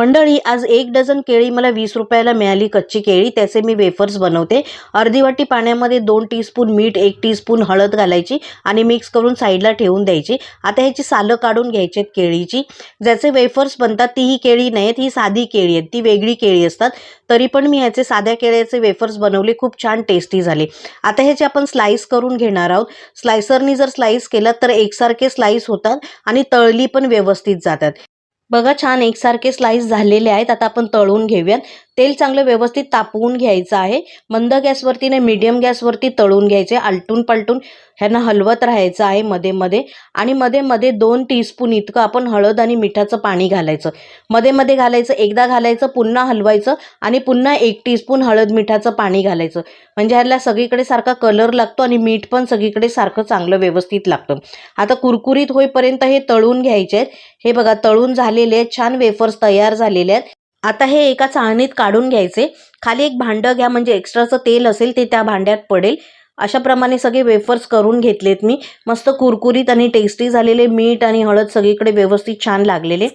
मंडळी आज एक डझन केळी मला वीस रुपयाला मिळाली कच्ची केळी. त्याचे मी वेफर्स बनवते. अर्धी वाटी पाण्यामध्ये दोन टीस्पून मीठ एक टीस्पून हळद घालायची आणि मिक्स करून साईडला ठेवून द्यायची. आता ह्याची सालं काढून घ्यायची आहेत केळीची. ज्याचे वेफर्स बनतात ती ही केळी नाहीत ही साधी केळी आहेत. ती वेगळी केळी असतात. तरी पण मी ह्याचे साध्या केळ्याचे वेफर्स बनवले. खूप छान टेस्टी झाले. आता ह्याचे आपण स्लाईस करून घेणार आहोत. स्लायसरनी जर स्लाईस केलं तर एकसारखे स्लाईस होतात आणि तळली पण व्यवस्थित जातात. बघा छान एकसारखे स्लाइस झालेले आहेत. आता आपण तळून घेऊयात. तेल चांगलं व्यवस्थित तापवून घ्यायचं आहे. मंद गॅसवरती नाही मीडियम गॅसवरती तळून घ्यायचे आलटून पलटून ह्यांना हलवत राहायचं आहे मध्ये मध्ये. आणि मध्ये मध्ये दोन टीस्पून इतकं आपण हळद आणि मिठाचं पाणी घालायचं. मध्ये मध्ये घालायचं एकदा घालायचं पुन्हा हलवायचं आणि पुन्हा एक टीस्पून हळद मिठाचं पाणी घालायचं. म्हणजे ह्याला सगळीकडे सारखा कलर लागतो आणि मीठ पण सगळीकडे सारखं चांगलं व्यवस्थित लागतं. आता कुरकुरीत होईपर्यंत हे तळून घ्यायचे आहेत. हे बघा तळून झालेले आहेत छान वेफर्स तयार झालेले आहेत. आता हे एका चाळणीत काढून घ्यायचे. खाली एक भांडं घ्या म्हणजे एक्स्ट्राचं तेल असेल ते त्या भांड्यात पडेल. अशाप्रमाणे सगळे वेफर्स करून घेतलेत मी. मस्त कुरकुरीत आणि टेस्टी झालेले मीठ आणि हळद सगळीकडे व्यवस्थित छान लागलेले.